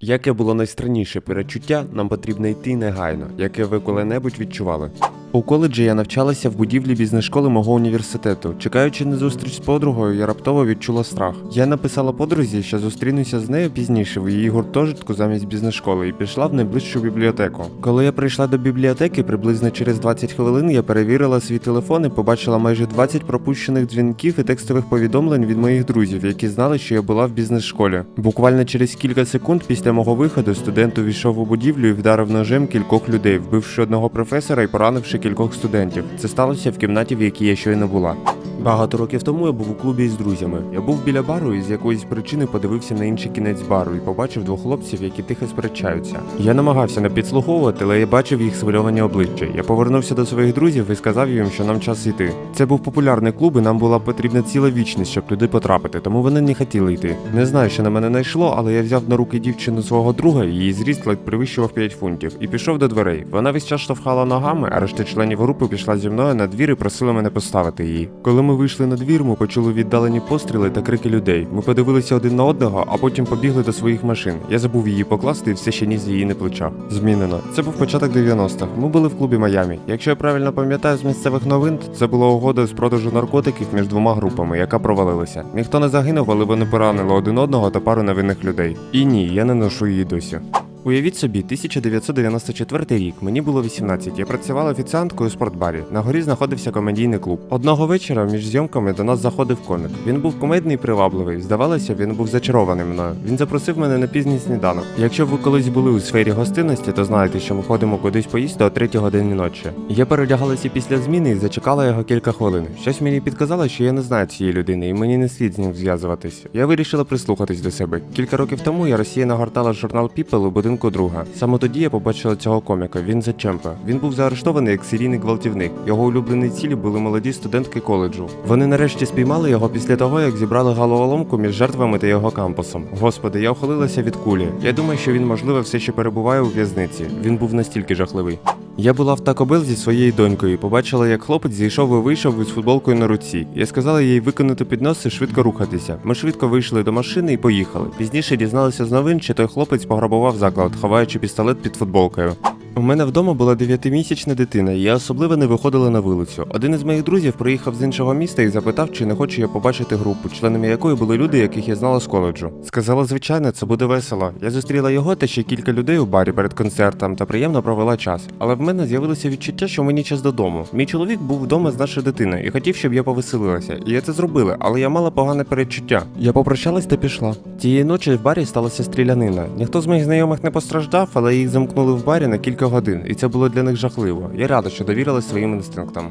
Яке було найстранніше перечуття, нам потрібно йти негайно, яке ви коли-небудь відчували. У коледжі я навчалася в будівлі бізнес-школи мого університету. Чекаючи на зустріч з подругою, я раптово відчула страх. Я написала подрузі, що зустрінуся з нею пізніше в її гуртожитку замість бізнес-школи і пішла в найближчу бібліотеку. Коли я прийшла до бібліотеки, приблизно через 20 хвилин я перевірила свій телефон і побачила майже 20 пропущених дзвінків і текстових повідомлень від моїх друзів, які знали, що я була в бізнес-школі. Буквально через кілька секунд після мого виходу студент увійшов у будівлю і вдарив ножем кількох людей, вбивши одного професора і поранивши кількох студентів. Це сталося в кімнаті, в якій я щойно була. Багато років тому я був у клубі із друзями. Я був біля бару і з якоїсь причини подивився на інший кінець бару і побачив двох хлопців, які тихо сперечаються. Я намагався не підслуховувати, але я бачив їх схвильовані обличчя. Я повернувся до своїх друзів і сказав їм, що нам час йти. Це був популярний клуб, і нам була потрібна ціла вічність, щоб туди потрапити, тому вони не хотіли йти. Не знаю, що на мене найшло, але я взяв на руки дівчину свого друга, її зріст ледь перевищував 5 фунтів, і пішов до дверей. Вона весь час штовхала ногами, а решта членів групи пішла зі мною на двір і просила мене поставити її. Коли ми вийшли на двір, ми почули віддалені постріли та крики людей. Ми подивилися один на одного, а потім побігли до своїх машин. Я забув її покласти і все ще ніс її на плеча. Змінено. Це був початок 90-х. Ми були в клубі Майамі. Якщо я правильно пам'ятаю з місцевих новин, це була угода з продажу наркотиків між двома групами, яка провалилася. Ніхто не загинув, але вони поранили один одного та пару невинних людей. І ні, я не ношу її досі. Уявіть собі, 1994 рік, мені було 18, я працювала офіціанткою у спортбарі. На горі знаходився комедійний клуб. Одного вечора між зйомками до нас заходив комік. Він був кумедний і привабливий. Здавалося, він був зачарований мною. Він запросив мене на пізній сніданок. Якщо ви колись були у сфері гостинності, то знаєте, що ми ходимо кудись поїсти о 3 годині ночі. Я передягалася після зміни і зачекала його кілька хвилин. Щось мені підказало, що я не знаю цієї людини, і мені не слід з ним зв'язуватись. Я вирішила прислухатись до себе. Кілька років тому я розсіяно гортала журнал People у будинку друга. Саме тоді я побачила цього коміка. Він за Чемпа. Він був заарештований як серійний гвалтівник. Його улюблені цілі були молоді студентки коледжу. Вони нарешті спіймали його після того, як зібрали головоломку між жертвами та його кампусом. Господи, я ухилилася від кулі. Я думаю, що він, можливо, все ще перебуває у в'язниці. Він був настільки жахливий. Я була в такобил зі своєю донькою і побачила, як хлопець зійшов і вийшов із футболкою на руці. Я сказала їй виконати піднос і швидко рухатися. Ми швидко вийшли до машини і поїхали. Пізніше дізналися з новин, що той хлопець пограбував заклад, ховаючи пістолет під футболкою. У мене вдома була дев'ятимісячна дитина, і я особливо не виходила на вулицю. Один із моїх друзів приїхав з іншого міста і запитав, чи не хочу я побачити групу, членами якої були люди, яких я знала з коледжу. Сказала, звичайно, це буде весело. Я зустріла його та ще кілька людей у барі перед концертом та приємно провела час. Але в мене з'явилося відчуття, що мені час додому. Мій чоловік був вдома з нашою дитиною і хотів, щоб я повеселилася. І я це зробила, але я мала погане передчуття. Я попрощалась та пішла. Тієї ночі в барі сталася стрілянина. Ніхто з моїх знайомих не постраждав, але їх замкнули в барі на кілька годин, і це було для них жахливо. Я рада, що довірилась своїм інстинктам.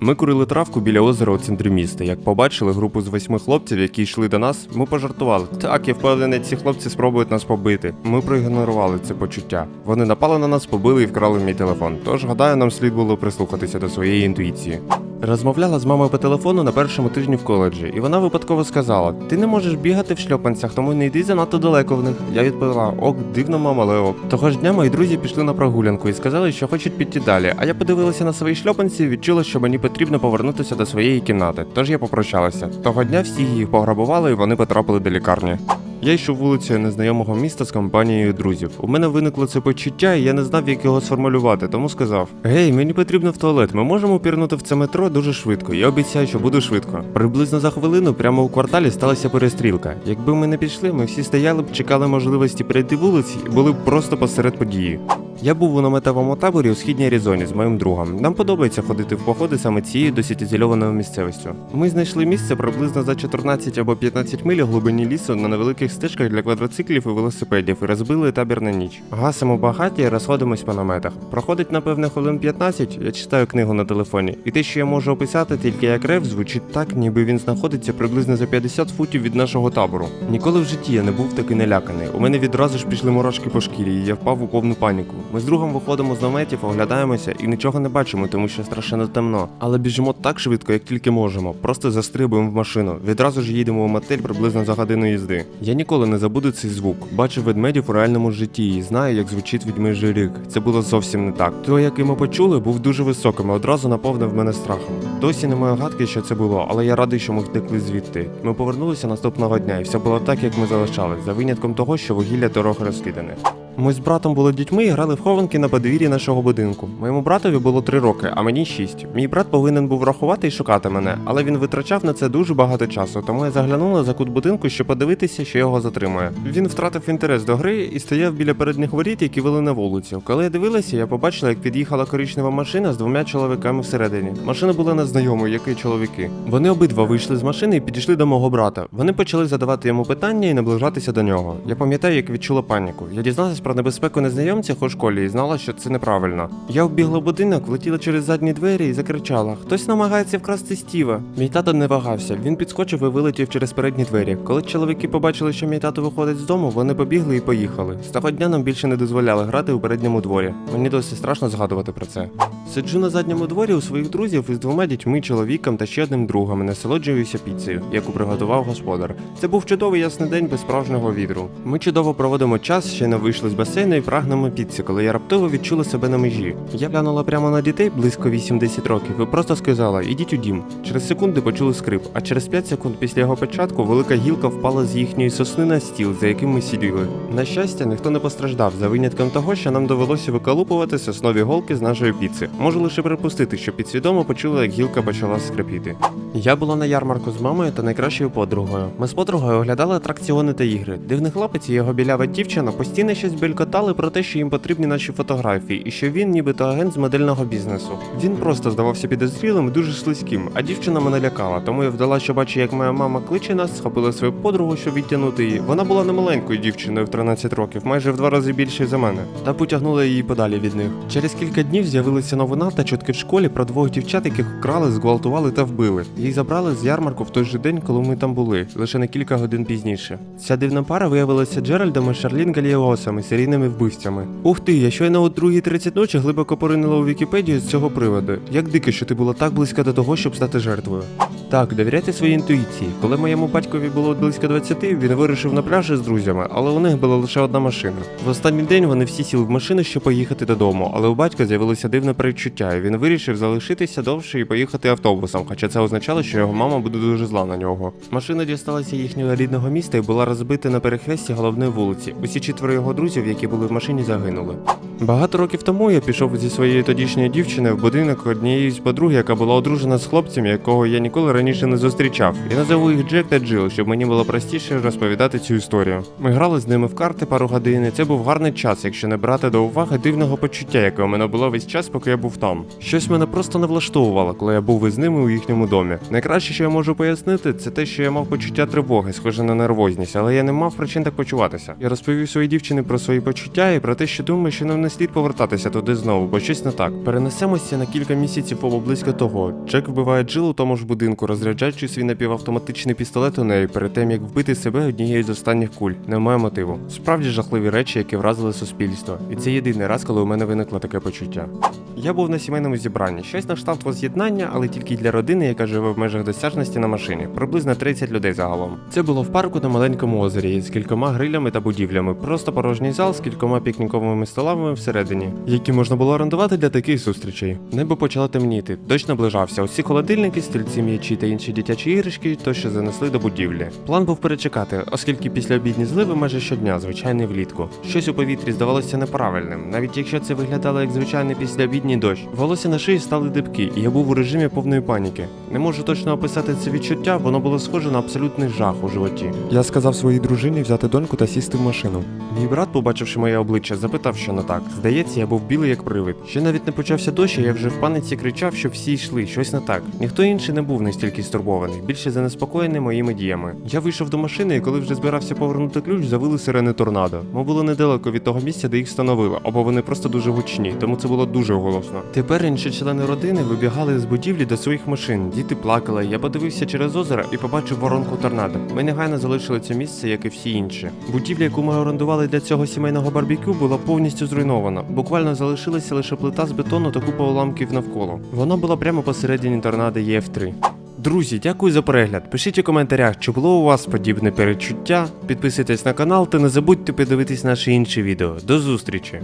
Ми курили травку біля озера у центрі міста. Як побачили групу з восьми хлопців, які йшли до нас, ми пожартували. Так, я впевнений, ці хлопці спробують нас побити. Ми проігнорували це почуття. Вони напали на нас, побили і вкрали мій телефон. Тож, гадаю, нам слід було прислухатися до своєї інтуїції. Розмовляла з мамою по телефону на першому тижні в коледжі, і вона випадково сказала: Ти не можеш бігати в шльопанцях, тому не йди занадто далеко в них. Я відповіла: Ок, дивно, мама, але ок. Того ж дня мої друзі пішли на прогулянку і сказали, що хочуть піти далі. А я подивилася на свої шльопанці і відчула, що мені потрібно повернутися до своєї кімнати. Тож я попрощалася. Того дня всі їх пограбували і вони потрапили до лікарні. Я йшов вулицею незнайомого міста з компанією друзів. У мене виникло це почуття, і я не знав, як його сформулювати, тому сказав: Гей, мені потрібно в туалет. Ми можемо пірнути в це метро дуже швидко. Я обіцяю, що буду швидко. Приблизно за хвилину прямо у кварталі сталася перестрілка. Якби ми не пішли, ми всі стояли б, чекали можливості перейти вулиці і були б просто посеред події. Я був у наметовому таборі у східній Аризоні з моїм другом. Нам подобається ходити в походи саме цією досить ізольованою місцевістю. Ми знайшли місце приблизно за 14 або 15 миль глибині лісу на невеликих стежках для квадроциклів і велосипедів і розбили табір на ніч. Гасимо багаті і розходимось по наметах. Проходить напевне хвилин 15, я читаю книгу на телефоні, і те, що я можу описати тільки як рев, звучить так, ніби він знаходиться приблизно за 50 футів від нашого табору. Ніколи в житті я не був такий наляканий. У мене відразу ж пішли мурашки по шкірі, і я впав у повну паніку. Ми з другом виходимо з наметів, оглядаємося і нічого не бачимо, тому що страшенно темно. Але біжимо так швидко, як тільки можемо. Просто застрибуємо в машину. Відразу ж їдемо в мотель приблизно за годину їзди. Я ніколи не забуду цей звук. Бачив ведмедів у реальному житті і знаю, як звучить відьмижий рік. Це було зовсім не так. Той, який ми почули, був дуже високим і одразу наповнив мене страхом. Досі не маю гадки, що це було, але я радий, що ми втекли звідти. Ми повернулися наступного дня, і все було так, як ми залишались, за винятком того, що вугілля дорог розкидане. Ми з братом були дітьми і грали в хованки на подвір'ї нашого будинку. Моєму братові було три роки, а мені шість. Мій брат повинен був рахувати і шукати мене, але він витрачав на це дуже багато часу, тому я заглянула за кут будинку, щоб подивитися, що його затримує. Він втратив інтерес до гри і стояв біля передніх воріт, які вели на вулицю. Коли я дивилася, я побачила, як під'їхала коричнева машина з двома чоловіками всередині. Машина була незнайомою, як і чоловіки. Вони обидва вийшли з машини і підійшли до мого брата. Вони почали задавати йому питання і наближатися до нього. Я пам'ятаю, як відчула паніку. Я дізналась про небезпеку незнайомців у школі і знала, що це неправильно. Я вбігла в будинок, влетіла через задні двері і закричала: Хтось намагається вкрасти Стіва. Мій тато не вагався. Він підскочив і вилетів через передні двері. Коли чоловіки побачили, що мій тато виходить з дому, вони побігли і поїхали. З того дня нам більше не дозволяли грати у передньому дворі. Мені досі страшно згадувати про це. Сиджу на задньому дворі у своїх друзів із двома дітьми, чоловіком та ще одним другом. і Насолоджуюся піцею, яку приготував господар. Це був чудовий ясний день без справжнього вітру. Ми чудово проводимо час, ще не вийшли з басейну і прагнемо піці, коли я раптово відчула себе на межі. Я глянула прямо на дітей близько 8-10 років і просто сказала: ідіть у дім. Через секунди почули скрип, а через 5 секунд після його початку велика гілка впала з їхньої сосни на стіл, за яким ми сиділи. На щастя, ніхто не постраждав за винятком того, що нам довелося виколупувати соснові голки з нашої піци. Можу лише припустити, що підсвідомо почула, як гілка почала скрипіти. Я була на ярмарку з мамою та найкращою подругою. Ми з подругою оглядали атракціони та ігри. Дивний хлопець і його білява дівчина постійно щось белькотали про те, що їм потрібні наші фотографії, і що він нібито агент з модельного бізнесу. Він просто здавався підозрілим і дуже слизьким, а дівчина мене лякала, тому я вдала, що бачу, як моя мама кличе нас, схопила свою подругу, щоб відтягнути її. Вона була не маленькою дівчиною в 13 років, майже в два рази більшою за мене, та потягнула її подалі від них. Через кілька днів з'явилася новина та чутки в школі про двох дівчат, яких вкрали, зґвалтували та вбили. Їх забрали з ярмарку в той же день, коли ми там були, лише на кілька годин пізніше. Ця дивна пара виявилася Джеральдом і Шарлін Галіосами, серійними вбивцями. Ух ти, я щойно о 2.30 ночі глибоко поринила у Вікіпедію з цього приводу. Як дике, що ти була так близька до того, щоб стати жертвою. Так, довіряйте своїй інтуїції. Коли моєму батькові було близько 20, він вирішив на пляжі з друзями, але у них була лише одна машина. В останній день вони всі сіли в машину, щоб поїхати додому, але у батька з'явилося дивне передчуття, і він вирішив залишитися довше і поїхати автобусом, хоча це означало, що його мама буде дуже зла на нього. Машина дісталася їхнього рідного міста і була розбита на перехресті головної вулиці. Усі четверо його друзів, які були в машині, загинули. Багато років тому я пішов зі своєю тодішньою дівчиною в будинок однієї з подруг, яка була одружена з хлопцем, якого я ніколи раніше не зустрічав. Я назову їх Джек та Джил, щоб мені було простіше розповідати цю історію. Ми грали з ними в карти пару годин. і Це був гарний час, якщо не брати до уваги дивного почуття, яке у мене було весь час, поки я був там. Щось мене просто не влаштовувало, коли я був із ними у їхньому домі. Найкраще, що я можу пояснити, це те, що я мав почуття тривоги, схоже на нервозність, але я не мав причин так почуватися. Я розповів своїй дівчині про свої почуття і про те, що думаю, що нам не слід повертатися туди знову, бо щось не так. Перенесемося на кілька місяців або близько того. Джек вбиває Джил у тому ж будинку, розряджаючи свій напівавтоматичний пістолет у неї перед тим, як вбити себе однією з останніх куль. Немає мотиву. Справді жахливі речі, які вразили суспільство. І це єдиний раз, коли у мене виникло таке почуття. Я був на сімейному зібранні, щось на кшталт воз'єднання, але тільки для родини, яка живе в межах досяжності на машині. Приблизно 30 людей загалом. Це було в парку на маленькому озері з кількома грилями та будівлями. Просто порожній зал з кількома пікніковими столами всередині, які можна було орендувати для таких зустрічей. Небо почало темніти, дощ наближався. Усі холодильники, стільці м'ячі та інші дитячі іграшки тощо занесли до будівлі. План був перечекати, оскільки після обідні зливи майже щодня, звичайний влітку. Щось у повітрі здавалося неправильним, навіть якщо це виглядало як звичайний післяобідній дощ. Волосся на шиї стали дибки, і я був у режимі повної паніки. Не можу точно описати це відчуття, воно було схоже на абсолютний жах у животі. Я сказав своїй дружині взяти доньку та сісти в машину. Мій брат, побачивши моє обличчя, запитав, що не так. Здається, я був білий як привид. Ще навіть не почався дощ, а я вже в паниці кричав, що всі йшли, щось не так. Ніхто інший не був настільки стурбований, більше занеспокоєний моїми діями. Я вийшов до машини, і коли вже збирався повернути ключ, завили сирени торнадо. Ми були недалеко від того місця, де їх встановили, або вони просто дуже гучні, тому це було дуже голосно. Тепер інші члени родини вибігали з будівлі до своїх машин. Діти плакали. Я подивився через озеро і побачив воронку торнадо. Ми негайно залишили це місце, як і всі інші. Будівля, яку ми орендували для цього сімейного барбекю, була повністю зруйнована. Буквально залишилася лише плита з бетону та купа уламків навколо. Вона була прямо посередині торнадо ЄФ3. Друзі, дякую за перегляд. Пишіть у коментарях, чи було у вас подібне перечуття. Підписуйтесь на канал та не забудьте подивитись наші інші відео. До зустрічі!